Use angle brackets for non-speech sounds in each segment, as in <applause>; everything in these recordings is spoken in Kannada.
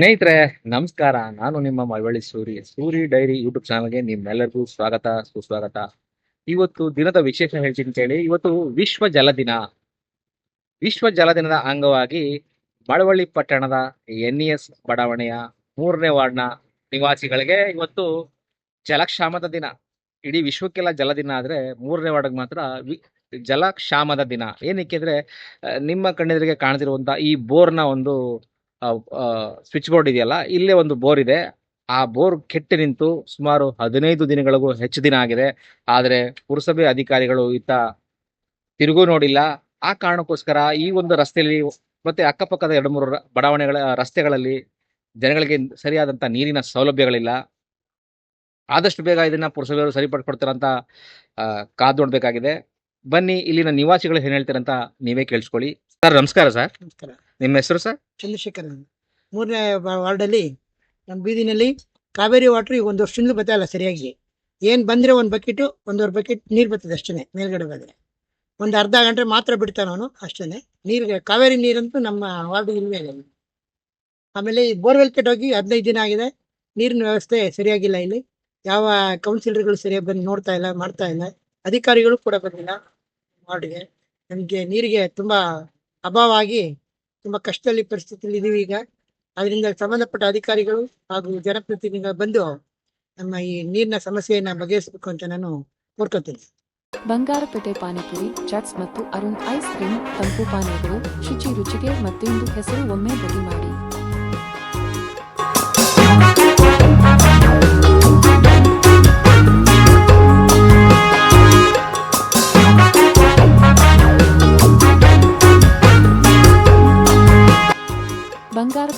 ಸ್ನೇಹಿತರೆ, ನಮಸ್ಕಾರ. ನಾನು ನಿಮ್ಮ ಮಳವಳ್ಳಿ ಸೂರಿ. ಸೂರಿ ಡೈರಿ ಯೂಟ್ಯೂಬ್ ಚಾನಲ್ಗೆ ನಿಮ್ಮೆಲ್ಲರಿಗೂ ಸ್ವಾಗತ, ಸುಸ್ವಾಗತ. ಇವತ್ತು ದಿನದ ವಿಶೇಷ ಹೇಳ್ತೀನಿ ಹೇಳಿ ಇವತ್ತು ವಿಶ್ವ ಜಲ ದಿನ. ವಿಶ್ವ ಜಲ ದಿನದ ಅಂಗವಾಗಿ ಮಳವಳ್ಳಿ ಪಟ್ಟಣದ ಎನ್ ಎಸ್ ಬಡಾವಣೆಯ ಮೂರನೇ ವಾರ್ಡ್ನ ನಿವಾಸಿಗಳಿಗೆ ಇವತ್ತು ಜಲಕ್ಷಾಮದ ದಿನ. ಇಡೀ ವಿಶ್ವಕ್ಕೆಲ್ಲ ಜಲ ದಿನ ಆದ್ರೆ ಮೂರನೇ ವಾರ್ಡ್ಗೆ ಮಾತ್ರ ಜಲಕ್ಷಾಮದ ದಿನ. ಏನಕ್ಕೆ ಅಂದ್ರೆ ನಿಮ್ಮ ಕಣ್ಣೆದುರಿಗೆ ಕಾಣದಿರುವಂತ ಈ ಬೋರ್ನ ಒಂದು ಸ್ವಿಚ್ ಬೋರ್ಡ್ ಇದೆಯಲ್ಲ, ಇಲ್ಲೇ ಒಂದು ಬೋರ್ ಇದೆ. ಆ ಬೋರ್ ಕೆಟ್ಟು ನಿಂತು ಸುಮಾರು ಹದಿನೈದು ದಿನಗಳಿಗೂ ಹೆಚ್ಚು ದಿನ ಆಗಿದೆ. ಆದರೆ ಪುರಸಭೆ ಅಧಿಕಾರಿಗಳು ಇತ್ತ ತಿರುಗೂ ನೋಡಿಲ್ಲ. ಆ ಕಾರಣಕ್ಕೋಸ್ಕರ ಈ ಒಂದು ರಸ್ತೆಯಲ್ಲಿ ಮತ್ತೆ ಅಕ್ಕಪಕ್ಕದ ಎರಡು ಮೂರು ಬಡಾವಣೆಗಳ ರಸ್ತೆಗಳಲ್ಲಿ ಜನಗಳಿಗೆ ಸರಿಯಾದಂತ ನೀರಿನ ಸೌಲಭ್ಯಗಳಿಲ್ಲ. ಆದಷ್ಟು ಬೇಗ ಇದನ್ನ ಪುರಸಭೆಯವರು ಸರಿಪಡಿಸ್ಕೊಡ್ತಾರಂತ ಕಾದ್ ನೋಡ್ಬೇಕಾಗಿದೆ. ಬನ್ನಿ ಇಲ್ಲಿನ ನಿವಾಸಿಗಳು ಏನ್ ಹೇಳ್ತಾರಂತ ನೀವೇ ಕೇಳಿಸ್ಕೊಳ್ಳಿ. ಸರ್, ನಮಸ್ಕಾರ ಸರ್. ನಮಸ್ಕಾರ. ನಿಮ್ಮ ಹೆಸರು ಸರ್? ಚಂದ್ರಶೇಖರ್. ಮೂರನೇ ವಾರ್ಡ್ ವಾರ್ಡಲ್ಲಿ ನಮ್ಮ ಬೀದಿನಲ್ಲಿ ಕಾವೇರಿ ವಾಟರ್ ಈಗ ಒಂದು ವರ್ಷದಿಂದ ಬರ್ತಾ ಸರಿಯಾಗಿ. ಏನು ಬಂದರೆ ಒಂದು ಬಕೆಟು, ಒಂದೂವರೆ ಬಕೆಟ್ ನೀರು ಬರ್ತದೆ ಅಷ್ಟೇ ಮೇಲ್ಗಡೆ ಬಂದರೆ ಒಂದು ಅರ್ಧ ಗಂಟೆ ಮಾತ್ರ ಬಿಡ್ತಾನೆ ಅವನು ಅಷ್ಟೇ ನೀರಿಗೆ ಕಾವೇರಿ ನೀರಂತೂ ನಮ್ಮ ವಾರ್ಡ್ ಇಲ್ವೇ ಇದೆ ಆಮೇಲೆ ಈ ಬೋರ್ವೆಲ್ ಕೆಟ್ಟೋಗಿ ಹದಿನೈದು ದಿನ ಆಗಿದೆ. ನೀರಿನ ವ್ಯವಸ್ಥೆ ಸರಿಯಾಗಿಲ್ಲ ಇಲ್ಲಿ. ಯಾವ ಕೌನ್ಸಿಲರ್ಗಳು ಸರಿಯಾಗಿ ಬಂದು ನೋಡ್ತಾ ಇಲ್ಲ, ಮಾಡ್ತಾ ಇಲ್ಲ. ಅಧಿಕಾರಿಗಳು ಕೂಡ ಬಂದಿಲ್ಲ ವಾರ್ಡ್ಗೆ. ನಮಗೆ ನೀರಿಗೆ ತುಂಬ ಅಭಾವ ಆಗಿ ತುಂಬ ಕಷ್ಟದಲ್ಲಿ ಪರಿಸ್ಥಿತಿಯಲ್ಲಿ ಇದೀವಿ ಈಗ. ಅದರಿಂದ ಸಂಬಂಧಪಟ್ಟ ಅಧಿಕಾರಿಗಳು ಹಾಗೂ ಜನಪ್ರತಿನಿಧಿಗಳು ಬಂದು ನಮ್ಮ ಈ ನೀರಿನ ಸಮಸ್ಯೆಯನ್ನ ಬಗೆಹರಿಸಬೇಕು ಅಂತ ನಾನು ಕೋರ್ಕೊತೀನಿ. ಬಂಗಾರಪೇಟೆ ಪಾನಿಪುರಿ, ಚಾಟ್ಸ್ ಮತ್ತು ಅರುಣ್ ಐಸ್ ಕ್ರೀಮ್, ತಂಪು ಪಾನೀಯಗಳು, ಶುಚಿ ರುಚಿಗೆ ಮತ್ತೊಂದು ಹೆಸರು ಒಮ್ಮೆ ಬದಿ ಮಾಡಿ.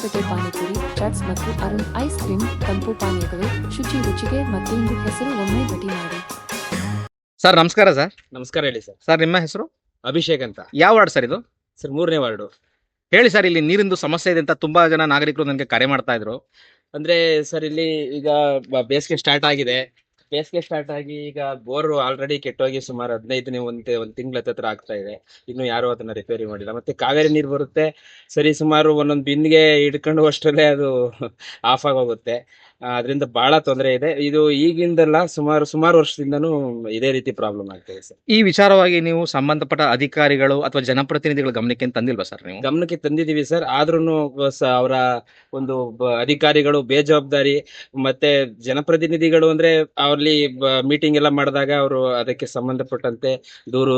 ಬಂಗಾರಪೇಟೆ ಪಾನಿಪುರಿ ಚಟ್ಸ್ ಮತ್ತು ಅರುಣ್ ಐಸ್ ಕ್ರೀಮ್ ತಂಪು ಪಾನೀಯಗಳು ಶುಚಿ ರುಚಿಗೆ ಮತ್ತೊಂದು ಹೆಸರು ಒಮ್ಮೆ ಭೇಟಿ ಮಾಡಿ. ಸರ್ ನಮಸ್ಕಾರ ಸರ್. ನಮಸ್ಕಾರ ಹೇಳಿ ಸರ್. ಸರ್ ನಿಮ್ಮ ಹೆಸರು? ಅಭಿಷೇಕ್ ಅಂತ. ಯಾವ ವಾರ್ಡ್ ಸರ್ ಇದು? ಸರ್ ಮೂರನೇ ವಾರ್ಡು. ಹೇಳಿ ಸರ್ ಇಲ್ಲಿ ನೀರಿಂದು ಸಮಸ್ಯೆ ಇದೆ ಅಂತ ತುಂಬಾ ಜನ ನಾಗರಿಕರು ನನಗೆ ಕರೆ ಮಾಡ್ತಾ ಇದ್ರು. ಅಂದ್ರೆ ಸರ್ ಇಲ್ಲಿ ಈಗ ಬೇಸಿಗೆ ಸ್ಟಾರ್ಟ್ ಆಗಿದೆ. ಬೇಸಿಗೆ ಸ್ಟಾರ್ಟ್ ಆಗಿ ಈಗ ಬೋರ್ ಆಲ್ರೆಡಿ ಕೆಟ್ಟೋಗಿ ಸುಮಾರು ಹದಿನೈದು ಒಂದ್ ಒಂದ್ ತಿಂಗಳ ಹತ್ರ ಆಗ್ತಾ ಇದೆ. ಇನ್ನು ಯಾರು ಅದನ್ನ ರಿಪೇರಿ ಮಾಡಿಲ್ಲ. ಮತ್ತೆ ಕಾವೇರಿ ನೀರು ಬರುತ್ತೆ. ಸರಿ ಸುಮಾರು ಒಂದೊಂದು ಬಿಂದಿಗೆ ಹಿಡ್ಕೊಂಡು ಅಷ್ಟರಲ್ಲೇ ಅದು <laughs> ಆಫ್ ಆಗೋಗುತ್ತೆ ಅದರಿಂದ ಬಹಳ ತೊಂದರೆ ಇದೆ. ಇದು ಈಗಿಂದಲ್ಲ ಸುಮಾರು ಸುಮಾರು ವರ್ಷದಿಂದನೂ ಇದೇ ರೀತಿ ಪ್ರಾಬ್ಲಮ್ ಆಗ್ತಾ ಇದೆ ಸರ್. ಈ ವಿಚಾರವಾಗಿ ನೀವು ಸಂಬಂಧಪಟ್ಟ ಅಧಿಕಾರಿಗಳು ಅಥವಾ ಜನಪ್ರತಿನಿಧಿಗಳ ಗಮನಕ್ಕೆ ತಂದಿಲ್ವಾ ಸರ್ ನೀವು? ಗಮನಕ್ಕೆ ತಂದಿದೀವಿ ಸರ್. ಆದ್ರೂ ಅವರ ಒಂದು ಅಧಿಕಾರಿಗಳು ಬೇಜವಾಬ್ದಾರಿ ಮತ್ತೆ ಜನಪ್ರತಿನಿಧಿಗಳು ಅಂದ್ರೆ ಅಲ್ಲಿ ಮೀಟಿಂಗ್ ಎಲ್ಲ ಮಾಡಿದಾಗ ಅವರು ಅದಕ್ಕೆ ಸಂಬಂಧಪಟ್ಟಂತೆ ದೂರು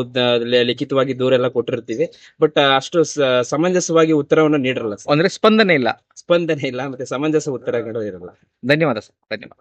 ಲಿಖಿತವಾಗಿ ದೂರ ದೂರೆಲ್ಲ ಕೊಟ್ಟಿರ್ತೀವಿ. ಬಟ್ ಅಷ್ಟು ಸಮಂಜಸವಾಗಿ ಉತ್ತರವನ್ನು ನೀಡಿರಲ್ಲ ಸರ್. ಅಂದ್ರೆ ಸ್ಪಂದನೆ ಇಲ್ಲ. ಸ್ಪಂದನೆ ಇಲ್ಲ ಮತ್ತೆ ಸಮಂಜಸ ಉತ್ತರಗಳು ಇರಲ್ಲ. ಧನ್ಯವಾದ ಸರ್ ಧನ್ಯವಾದ.